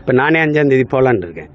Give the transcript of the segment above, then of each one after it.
இப்போ நானே அஞ்சாந்தேதி போகலான்னு இருக்கேன்.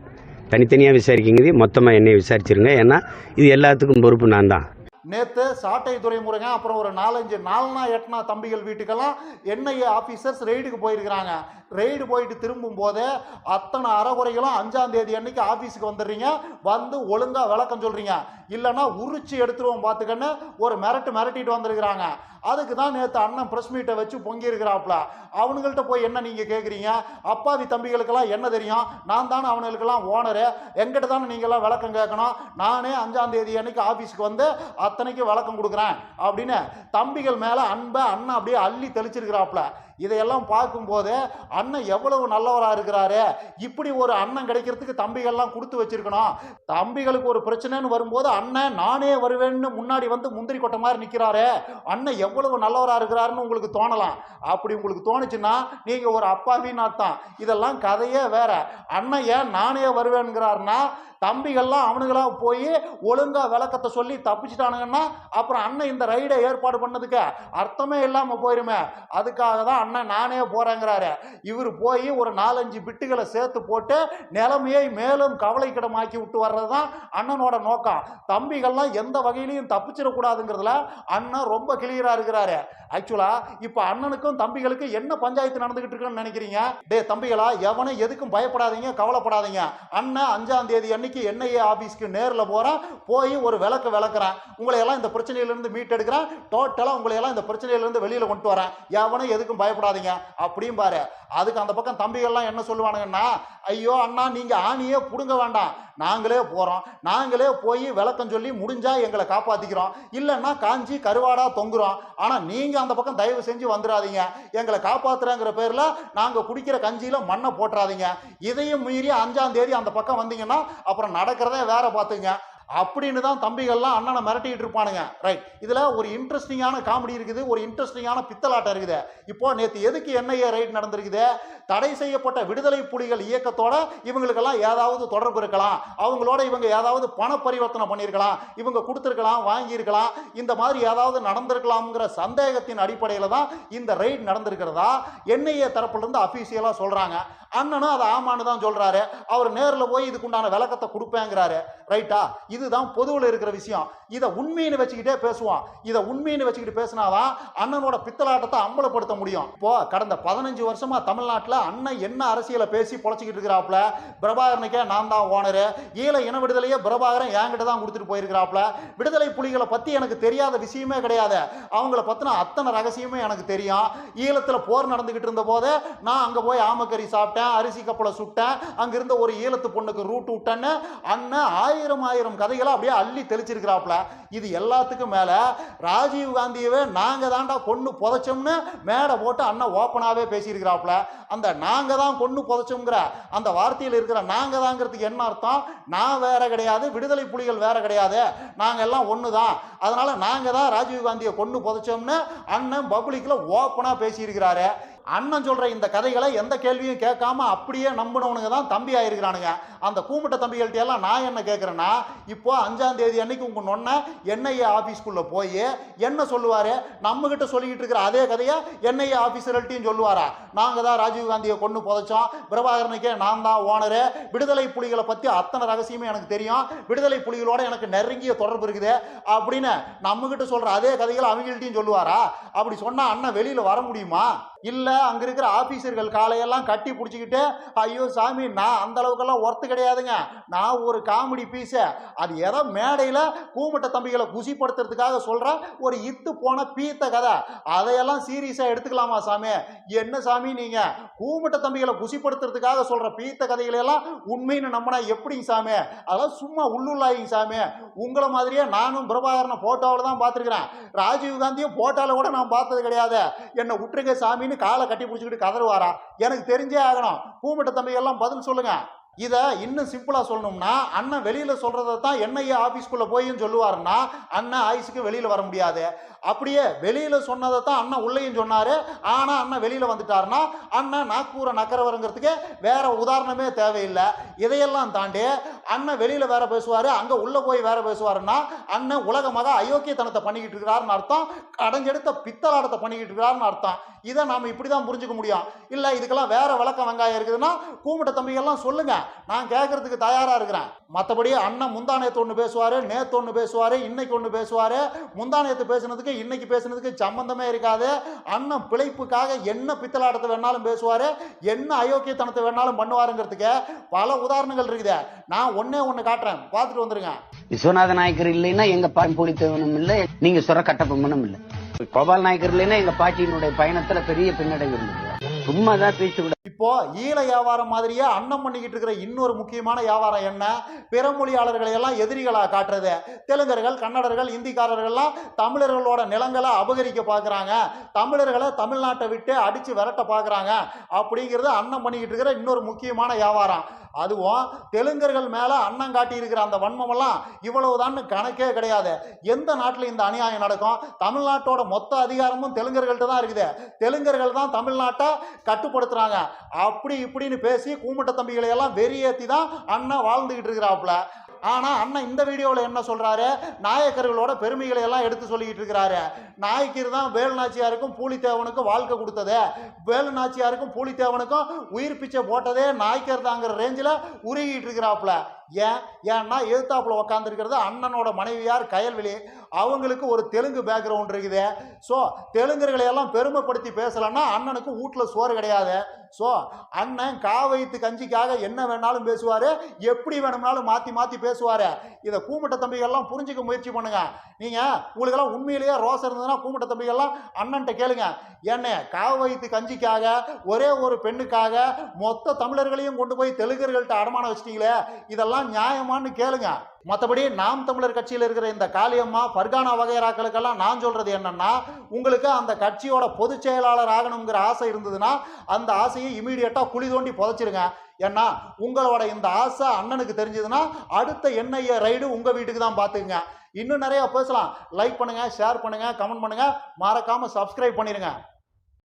தனித்தனியாக விசாரிக்கிங்க மொத்தமாக என்னை விசாரிச்சிருங்க. ஏன்னா இது எல்லாத்துக்கும் பொறுப்பு நான் தான். நேற்று சாட்டை துறைமுருகன் அப்புறம் ஒரு நாலஞ்சு நாலுனா எட்டுனா தம்பிகள் வீட்டுக்கெல்லாம் என்ஐஏ ஆஃபீஸர்ஸ் ரெய்டுக்கு போயிருக்கிறாங்க. ரெய்டு போயிட்டு திரும்பும் போதே அத்தனை அறகுறைகளும் அஞ்சாம் தேதி அன்னைக்கு ஆஃபீஸுக்கு வந்துடுறீங்க. வந்து ஒழுங்காக விளக்கம் சொல்கிறீங்க இல்லைன்னா உரிச்சு எடுத்துருவோம் பார்த்துக்கன்னு ஒரு மிரட்டு மிரட்டிட்டு வந்திருக்கிறாங்க. அதுக்கு தான் நேற்று அண்ணன் ப்ரெஸ் மீட்டை வச்சு பொங்கி இருக்கிறாப்புல அவனுங்கள்ட்ட போய் என்ன நீங்கள் கேட்குறீங்க அப்பாவி தம்பிகளுக்கெல்லாம் என்ன தெரியும்? நான் தானே அவனுங்களுக்கெல்லாம் ஓனரு எங்கிட்ட தானே நீங்கள்லாம் விளக்கம் கேட்கணும்? நானே அஞ்சாம் தேதி அன்னைக்கு ஆஃபீஸ்க்கு வந்து அத்தனைக்கு விளக்கம் கொடுக்குறேன். அப்படின்னு தம்பிகள் மேலே அன்பை அண்ணன் அப்படியே அள்ளி தெளிச்சிருக்கிறாப்புல. இதையெல்லாம் பார்க்கும்போது அண்ணன் எவ்வளவு நல்லவராக இருக்கிறாரு? இப்படி ஒரு அண்ணன் கிடைக்கிறதுக்கு தம்பிகள்லாம் கொடுத்து வச்சிருக்கணும். தம்பிகளுக்கு ஒரு பிரச்சனைன்னு வரும்போது அண்ணன் நானே வருவேன்னு முன்னாடி வந்து முந்திரி கொட்டை மாதிரி நிற்கிறாரு அண்ணன் எவ்வளவு நல்லவராக இருக்கிறாருன்னு உங்களுக்கு தோணலாம். அப்படி உங்களுக்கு தோணுச்சுன்னா நீங்கள் ஒரு அப்பாவின்னு அர்த்தம் இதெல்லாம் கதையே வேற. அண்ணன் ஏன் நானே வருவேன்கிறாருன்னா தம்பிகள்லாம் அவனுங்களா போய் ஒழுங்கா விளக்கத்தை சொல்லி தப்பிச்சிட்டானுங்கன்னா அப்புறம் அண்ணன் இந்த ரைடை ஏற்பாடு பண்ணதுக்கு அர்த்தமே இல்லாமல் போயிருமே. அதுக்காக தான் அண்ணன் நானே போறேங்கிறாரு. இவர் போய் ஒரு நாலஞ்சு பிட்டுகளை சேர்த்து போட்டு நிலைமையை மேலும் கவலைக்கிடமாக்கி விட்டு வர்றது தான் அண்ணனோட நோக்கம். தம்பிகள்லாம் எந்த வகையிலையும் தப்பிச்சிடக்கூடாதுங்கிறதுல அண்ணன் ரொம்ப கிளியராக இருக்கிறாரு. ஆக்சுவலாக இப்போ அண்ணனுக்கும் தம்பிகளுக்கும் என்ன பஞ்சாயத்து நடந்துகிட்டு இருக்குன்னு நினைக்கிறீங்க? டே தம்பிகளா எவனும் எதுக்கும் பயப்படாதீங்க கவலைப்படாதீங்க. அண்ணன் அஞ்சாம் தேதி அன்னைக்கு என்ஐஏ ஆஃபீஸ்க்கு நேரில் போகிறேன் போய் ஒரு விளக்கு விளக்குறேன். உங்களை எல்லாம் இந்த பிரச்சனையிலேருந்து மீட்டெடுக்கிறேன். டோட்டலாக உங்களை எல்லாம் இந்த பிரச்சனையிலேருந்து வெளியில் கொண்டு வரேன். எவனும் எதுக்கும் பயப்படாதீங்க. அப்படியும் பாரு அதுக்கு அந்த பக்கம் தம்பிகள்லாம் என்ன சொல்லுவானுங்கன்னா ஐயோ அண்ணா நீங்கள் ஆணியே பிடுங்க வேண்டாம். நாங்களே போகிறோம் நாங்களே போய் விளக்கம் சொல்லி முடிஞ்சால் எங்களை காப்பாற்றிக்கிறோம் இல்லைன்னா காஞ்சி கருவாடாக தொங்குறோம். ஆனால் நீங்கள் அந்த பக்கம் தயவு செஞ்சு வந்துடாதீங்க. எங்களை காப்பாற்றுறங்கிற பேரில் நாங்கள் குடிக்கிற கஞ்சியில் மண்ணை போட்டுறாதீங்க. இதையும் மீறி அஞ்சாம் தேதி அந்த பக்கம் வந்தீங்கன்னா அப்புறம் நடக்கிறதே வேற பார்த்துங்க. அப்படின்னு தான் தம்பிகள்லாம் அண்ணனை மிரட்டிட்டு இருப்பானுங்க. ரைட் இதில் ஒரு இன்ட்ரெஸ்டிங்கான காமெடி இருக்குது ஒரு இன்ட்ரெஸ்டிங்கான பித்தலாட்டம் இருக்குது. இப்போ நேற்று எதுக்கு என்ஐஏ ரைட் நடந்திருக்குது? தடை செய்யப்பட்ட விடுதலை புலிகள் இயக்கத்தோட இவங்களுக்கெல்லாம் ஏதாவது தொடர்பு இருக்கலாம். அவங்களோட இவங்க ஏதாவது பண பரிவர்த்தனை பண்ணியிருக்கலாம். இவங்க கொடுத்துருக்கலாம் வாங்கியிருக்கலாம். இந்த மாதிரி ஏதாவது நடந்திருக்கலாம்ங்கிற சந்தேகத்தின் அடிப்படையில் தான் இந்த ரைட் நடந்திருக்கிறதா? என்ஐஏ தரப்புலேருந்து அஃபீஷியலாக சொல்கிறாங்க அண்ணனும் அதை ஆமான்னு தான் சொல்கிறாரு அவர் நேரில் போய் இதுக்குண்டான விளக்கத்தை கொடுப்பேங்கிறாரு. ரைட்டா? இதுதான் பொதுவில் இருக்கிற விஷயம். இதை உண்மைன்னு வச்சுக்கிட்டே பேசுவோம் இதை உண்மைன்னு வச்சுக்கிட்டு பேசினாதான் அண்ணனோட பித்தலாட்டத்தை அம்பலப்படுத்த முடியும். இப்போ கடந்த பதினஞ்சு வருஷமா தமிழ்நாட்டில் அண்ணன் என்ன அரசியலை பேசி பொழைச்சிக்கிட்டு இருக்கிறாப்புல? பிரபாகரனுக்கே நான் தான் ஓனரு. ஈழ இன விடுதலையே பிரபாகரன் என்கிட்ட தான் கொடுத்துட்டு போயிருக்கிறாப்புல. விடுதலை புலிகளை பற்றி எனக்கு தெரியாத விஷயமே கிடையாது. அவங்கள பற்றின அத்தனை ரகசியமே எனக்கு தெரியும். ஈழத்தில் போர் நடந்துக்கிட்டு இருந்த போது நான் அங்கே போய் ஆமக்கறி சாப்பிட்டேன். அரிசி கப்பலை சுட்டேன் அங்கிருந்த ஒரு ஈழத்து பொண்ணுக்கு ரூட் விட்டேன்னு அண்ணன் ஆயிரம் ஆயிரம் கதைகளை அப்படியே அள்ளி தெளிச்சிருக்கிறாப்புல. இது எல்லாத்துக்கும் மேலே ராஜீவ் காந்தியவே நாங்கள் தாண்டா கொண்டு புதைச்சோம்னு மேடை போட்டு அண்ணன் ஓப்பனாகவே பேசியிருக்கிறாப்புல. அந்த நாங்கள் தான் கொண்டு புதைச்சோங்கிற அந்த வார்த்தையில் இருக்கிற நாங்கள் தாங்கிறதுக்கு என்ன அர்த்தம்? நான் வேற கிடையாது விடுதலை புலிகள் வேற கிடையாது. நாங்கள் எல்லாம் ஒன்று தான் அதனால் நாங்கள் தான் ராஜீவ் காந்தியை கொண்டு புதைச்சோம்னு அண்ணன் பப்ளிக்கில் ஓப்பனாக பேசியிருக்கிறாரு. அண்ணன் சொல்கிற இந்த கதைகளை எந்த கேள்வியும் கேட்காம அப்படியே நம்பினவனுங்க தான் தம்பி ஆயிருக்கிறானுங்க. அந்த கூமுட்ட தம்பிகள்கிட்ட எல்லாம் நான் என்ன கேட்குறேன்னா இப்போது அஞ்சாம் தேதி அன்னைக்கு உங்கள் நொன்ன என்ஐஏ ஆஃபீஸ்க்குள்ளே போய் என்ன சொல்லுவார்? நம்மக்கிட்ட சொல்லிக்கிட்டு இருக்கிற அதே கதையை என்ஐஏ ஆஃபீஸர்கள்ட்டையும் சொல்லுவாரா? நாங்கள் தான் ராஜீவ் காந்தியை கொண்டு புதைச்சோம். பிரபாகரனுக்கே நான் தான் ஓனரு. விடுதலை புலிகளை பற்றி அத்தனை ரகசியமே எனக்கு தெரியும். விடுதலை புலிகளோட எனக்கு நெருங்கிய தொடர்பு இருக்குது. அப்படின்னு நம்மகிட்ட சொல்கிற அதே கதைகளை அவங்கள்ட்டையும் சொல்லுவாரா? அப்படி சொன்னால் அண்ணன் வெளியில் வர முடியுமா? இல்லை அங்கே இருக்கிற ஆஃபீஸர்கள் காலையெல்லாம் கட்டி பிடிச்சிக்கிட்டு ஐயோ சாமி நான் அந்த அளவுக்கெல்லாம் ஒர்த்து கிடையாதுங்க. நான் ஒரு காமெடி பீஸு அது ஏதோ மேடையில் கூமுட்ட தம்பிகளை குசிப்படுத்துறதுக்காக சொல்கிற ஒரு இத்து போன பீத்த கதை. அதையெல்லாம் சீரியஸாக எடுத்துக்கலாமா சாமி? என்ன சாமி நீங்கள் கூமட்ட தம்பிகளை குசிப்படுத்துறதுக்காக சொல்கிற பீத்த கதைகளையெல்லாம் உண்மைன்னு நம்மனா எப்படிங்க சாமி? அதெல்லாம் சும்மா உள்ளுள்ளாயிங்க சாமி. உங்களை மாதிரியே நானும் பிரபாகரனை ஃபோட்டோவில் தான் பார்த்துருக்குறேன். ராஜீவ் ஃபோட்டோவில் கூட நான் பார்த்தது கிடையாது. என்னை விட்டுருங்க சாமின்னு காலை கட்டி பிடிச்சிக்கிட்டு கதறுவாரா? எனக்கு தெரிஞ்சே ஆகணும். பூமிட்ட தம்பி எல்லாம் பதில் சொல்லுங்கள் இதை இன்னும் சிம்பிளாக சொல்லணும்னா அண்ணன் வெளியில் சொல்கிறத தான் என்ஐஏ ஆஃபீஸ்க்குள்ளே போயும் சொல்லுவாருன்னா அண்ணன் ஆயுசுக்கு வெளியில் வர முடியாது. அப்படியே வெளியில் சொன்னதை தான் அண்ணன் உள்ளேயும் சொன்னார். ஆனால் அண்ணன் வெளியில் வந்துட்டாருன்னா அண்ணன் நாக்பூரை நக்கரவருங்கிறதுக்கு வேற உதாரணமே தேவையில்லை. இதையெல்லாம் தாண்டி அண்ணன் வெளியில வேற பேசுவாரு அங்க உள்ள போய் வேற பேசுவாருன்னா அண்ணன் உலகமாக அயோக்கியத்தனத்தை பண்ணிக்கிட்டு இருக்கிறாருன்னு அர்த்தம் அடைஞ்செடுத்த பித்தலாடத்தை பண்ணிக்கிட்டு இருக்கிறாருன்னு அர்த்தம். இதை நாம இப்படிதான் புரிஞ்சுக்க முடியும். இல்ல இதுக்கெல்லாம் வேற விளக்கம் வெங்காயம் இருக்குதுன்னா கூமிட்ட தம்பிகள்லாம் சொல்லுங்க. நான் கேட்கறதுக்கு தயாரா இருக்கிறேன். மற்றபடி அண்ணன் முந்தா ஒன்று பேசுவாரு நேத்து ஒன்று பேசுவாரு இன்னைக்கு ஒன்று பேசுவாரு. முந்தா பேசுனதுக்கு இன்னைக்கு பேசுனதுக்கு சம்பந்தமே இருக்காது. அண்ணன் பிழைப்புக்காக என்ன பித்தலாட்டத்தை வேணாலும் பேசுவாரு என்ன அயோக்கியத்தனத்தை வேணாலும் பண்ணுவாருங்கிறதுக்கு பல உதாரணங்கள் இருக்குது. நான் ஒன்னே ஒன்னு காட்டுறேன். பார்த்துட்டு வந்துருங்க. விஸ்வநாத நாயக்கர் இல்லைன்னா எங்க பாட்டி புலித்தேவனும் இல்ல நீங்க சொல்ற கட்டபொம்மனும் இல்ல. கோபால் நாயக்கர் இல்லைன்னா எங்க பாட்டியினுடைய பயணத்துல பெரிய பின்னடைவு இருந்தது. சும்மா தான் பேச்சு இப்போ ஈழ வியாபாரம் மாதிரியே அன்னம் பண்ணிக்கிட்டு இருக்கிற இன்னொரு முக்கியமான வியாபாரம் என்ன? பிற மொழியாளர்களை எல்லாம் எதிரிகளாக காட்டுறது. தெலுங்கர்கள் கன்னடர்கள் இந்திக்காரர்கள்லாம் தமிழர்களோட நிலங்களை அபகரிக்க பார்க்குறாங்க தமிழர்களை தமிழ்நாட்டை விட்டு அடித்து விரட்ட பார்க்குறாங்க அப்படிங்கிறது அன்னம் பண்ணிக்கிட்டு இருக்கிற இன்னொரு முக்கியமான வியாபாரம். அதுவும் தெலுங்கர்கள் மேலே அன்னம் காட்டியிருக்கிற அந்த வன்மமெல்லாம் இவ்வளவுதான்னு கணக்கே கிடையாது. எந்த நாட்டில் இந்த அநியாயம் நடக்கும்? தமிழ்நாட்டோட மொத்த அதிகாரமும் தெலுங்கர்கள்ட்ட தான் இருக்குது. தெலுங்கர்கள் தான் தமிழ்நாட்டை கட்டுப்படுத்துறாங்க. அப்படி இப்படின்னு பேசி கூமுட்ட தம்பிகளை எல்லாம் வெறியேற்றி தான் அண்ணன் வாழ்ந்துகிட்டு இருக்கிறாப்புல. ஆனால் அண்ணன் இந்த வீடியோவில் என்ன சொல்கிறாரு நாயக்கர்களோட பெருமைகளை எல்லாம் எடுத்து சொல்லிக்கிட்டு இருக்கிறாரு. நாயக்கர் தான் வேலு நாச்சியாருக்கும் பூலித்தேவனுக்கும் வாழ்க்கை கொடுத்தது. வேலு நாச்சியாருக்கும் பூலித்தேவனுக்கும் உயிர் பிச்சை போட்டதே நாயக்கர் தாங்கிற ரேஞ்சில் உருகிட்டு இருக்கிறாப்புல. ஏன்? ஏன்னா எழுத்தாப்புல உக்காந்துருக்கிறது அண்ணனோட மனைவியார் கயல்விழி. அவங்களுக்கு ஒரு தெலுங்கு பேக்ரவுண்ட் இருக்குது. ஸோ தெலுங்கர்களை எல்லாம் பெருமைப்படுத்தி பேசலைன்னா அண்ணனுக்கு வீட்டில் சோறு கிடையாது. ஸோ அண்ணன் காவைத்து கஞ்சிக்காக என்ன வேணாலும் பேசுவார் எப்படி வேணும்னாலும் மாற்றி மாற்றி பேசுவார். இதை கூமுட்ட தம்பிகள்லாம் புரிஞ்சுக்க முயற்சி பண்ணுங்க. நீங்கள் உங்களுக்கெல்லாம் உண்மையிலேயே ரோசம் இருந்ததுன்னா கூமட்ட தம்பிகள்லாம் அண்ணன்ட்ட கேளுங்க. என்ன காவைத்து கஞ்சிக்காக ஒரே ஒரு பெண்ணுக்காக மொத்த தமிழர்களையும் கொண்டு போய் தெலுங்கர்கள்ட்ட அடமானம் வச்சிட்டீங்களே இதெல்லாம் நியாயமான்னு கேளுங்க. மற்றபடி நாம் தமிழர் கட்சியில் இருக்கிற இந்த காளியம்மா ஃபர்கானா வகைராக்களுக்கெல்லாம் நான் சொல்கிறது என்னன்னா உங்களுக்கு அந்த கட்சியோட பொதுச் செயலாளர் ஆகணுங்கிற ஆசை இருந்ததுன்னா அந்த ஆசையை இமீடியட்டாக குழி தோண்டி புதைச்சிருங்க. ஏன்னா உங்களோட இந்த ஆசை அண்ணனுக்கு தெரிஞ்சதுன்னா அடுத்த என்ஐஏ ரைடு உங்கள் வீட்டுக்கு தான் பார்த்துக்குங்க இன்னும் நிறையா பேசலாம். லைக் பண்ணுங்கள் ஷேர் பண்ணுங்கள் கமெண்ட் பண்ணுங்கள் மறக்காமல் சப்ஸ்கிரைப் பண்ணிடுங்க